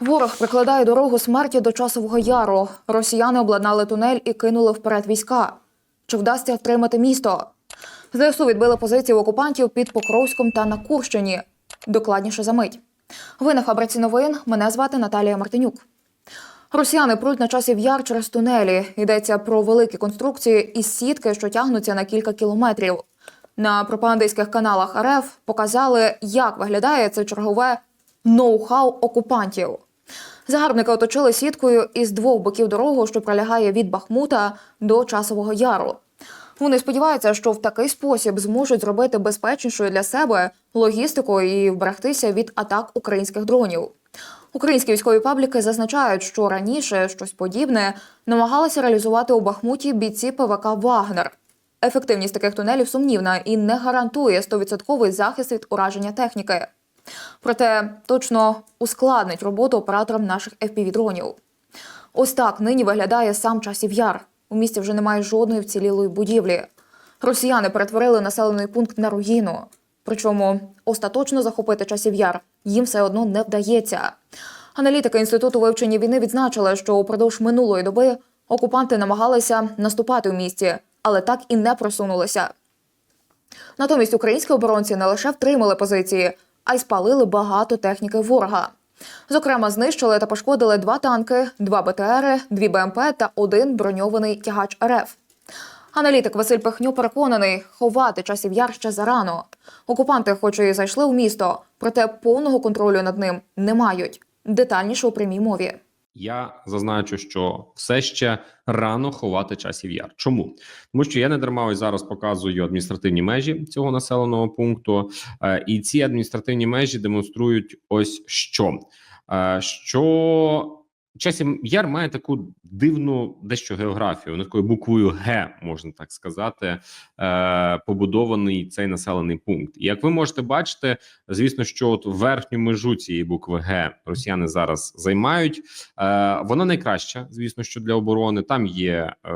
Ворог прикладає дорогу смерті до часового яру. Росіяни обладнали тунель і кинули вперед війська. Чи вдасться втримати місто? ЗСУ відбили позиції окупантів під Покровськом та на Курщині. Докладніше за мить. Ви на фабриці новин. Мене звати Наталія Мартинюк. Росіяни пруть на часів яр через тунелі. Йдеться про великі конструкції із сітки, що тягнуться на кілька кілометрів. На пропагандистських каналах РФ показали, як виглядає це чергове ноу-хау окупантів. Загарбники оточили сіткою із двох боків дорогу, що пролягає від Бахмута до Часового Яру. Вони сподіваються, що в такий спосіб зможуть зробити безпечнішою для себе логістику і вберегтися від атак українських дронів. Українські військові пабліки зазначають, що раніше щось подібне намагалися реалізувати у Бахмуті бійці ПВК Вагнер. Ефективність таких тунелів сумнівна і не гарантує 100% захист від ураження техніки. Проте точно ускладнить роботу операторам наших FPV-дронів. Ось так нині виглядає сам часів яр. У місті вже немає жодної вцілілої будівлі. Росіяни перетворили населений пункт на руїну. Причому остаточно захопити часів яр їм все одно не вдається. Аналітики інституту вивчення війни відзначили, що упродовж минулої доби окупанти намагалися наступати у місті, але так і не просунулися. Натомість українські оборонці не лише втримали позиції, а й спалили багато техніки ворога. Зокрема, знищили та пошкодили два танки, два БТРи, дві БМП та один броньований тягач РФ. Аналітик Василь Пихню переконаний, ховати часів яр ще зарано. Окупанти, хоч і зайшли у місто, проте повного контролю над ним не мають. Детальніше у прямій мові. Я зазначу, що все ще рано ховати часів яр. Чому? Тому що я не дарма ось зараз показую адміністративні межі цього населеного пункту, е, і ці адміністративні межі демонструють ось що. Е, Що часів яр має таку дивну дещо географію, ну, такою буквою Г, можна так сказати, е, побудований цей населений пункт. Як ви можете бачити, звісно, що от верхню межу цієї букви Г росіяни зараз займають. Е, Вона найкраща, звісно, що для оборони. Там є е,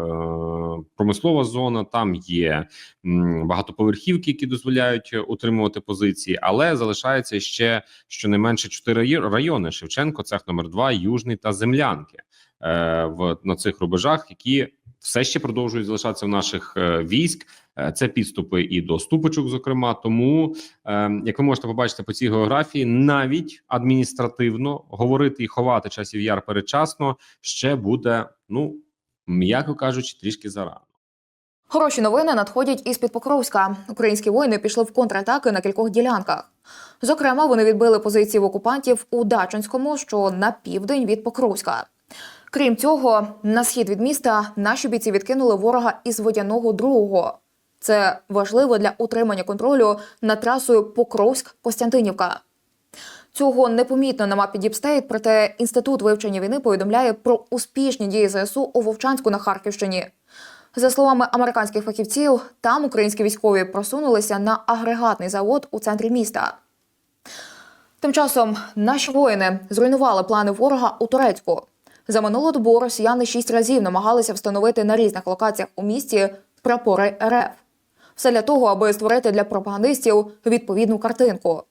промислова зона, там є м, багатоповерхівки, які дозволяють утримувати позиції, але залишається ще щонайменше чотири райони: Шевченко, цех номер 2 Южний та Землянки е, в на цих рубежах, які все ще продовжують залишатися в наших е, військ. Е, Це підступи і до ступочок, зокрема. Тому, е, як ви можете побачити по цій географії, навіть адміністративно говорити і ховати часів яр передчасно ще буде, ну м'яко кажучи, трішки зарано. Хороші новини надходять із під Покровська. Українські воїни пішли в контратаки на кількох ділянках. Зокрема, вони відбили позиції в окупантів у Дачинському, що на південь від Покровська. Крім цього, на схід від міста наші бійці відкинули ворога із водяного другого. Це важливо для утримання контролю над трасою Покровськ-Костянтинівка. Цього непомітно на мапі Діпстейт, проте інститут вивчення війни повідомляє про успішні дії ЗСУ у Вовчанську на Харківщині. За словами американських фахівців, там українські військові просунулися на агрегатний завод у центрі міста. Тим часом наші воїни зруйнували плани ворога у Турецьку. За минулу добу росіяни шість разів намагалися встановити на різних локаціях у місті прапори РФ. Все для того, аби створити для пропагандистів відповідну картинку.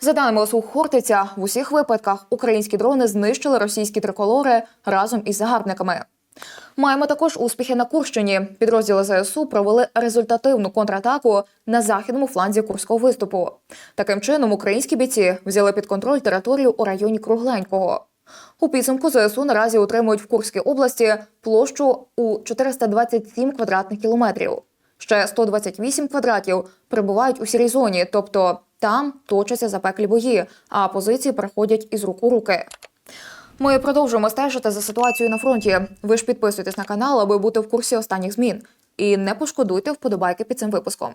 За даними ОСУ Хортиця, в усіх випадках українські дрони знищили російські триколори разом із загарбниками. Маємо також успіхи на Курщині. Підрозділи ЗСУ провели результативну контратаку на західному фланзі курського виступу. Таким чином, українські бійці взяли під контроль територію у районі Кругленького. У підсумку ЗСУ наразі утримують в Курській області площу у 427 квадратних кілометрів. Ще 128 квадратів перебувають у сірій зоні, тобто там точаться запеклі бої, а позиції переходять із рук у руки. Ми продовжуємо стежити за ситуацією на фронті. Ви ж підписуйтесь на канал, аби бути в курсі останніх змін. І не пошкодуйте вподобайки під цим випуском.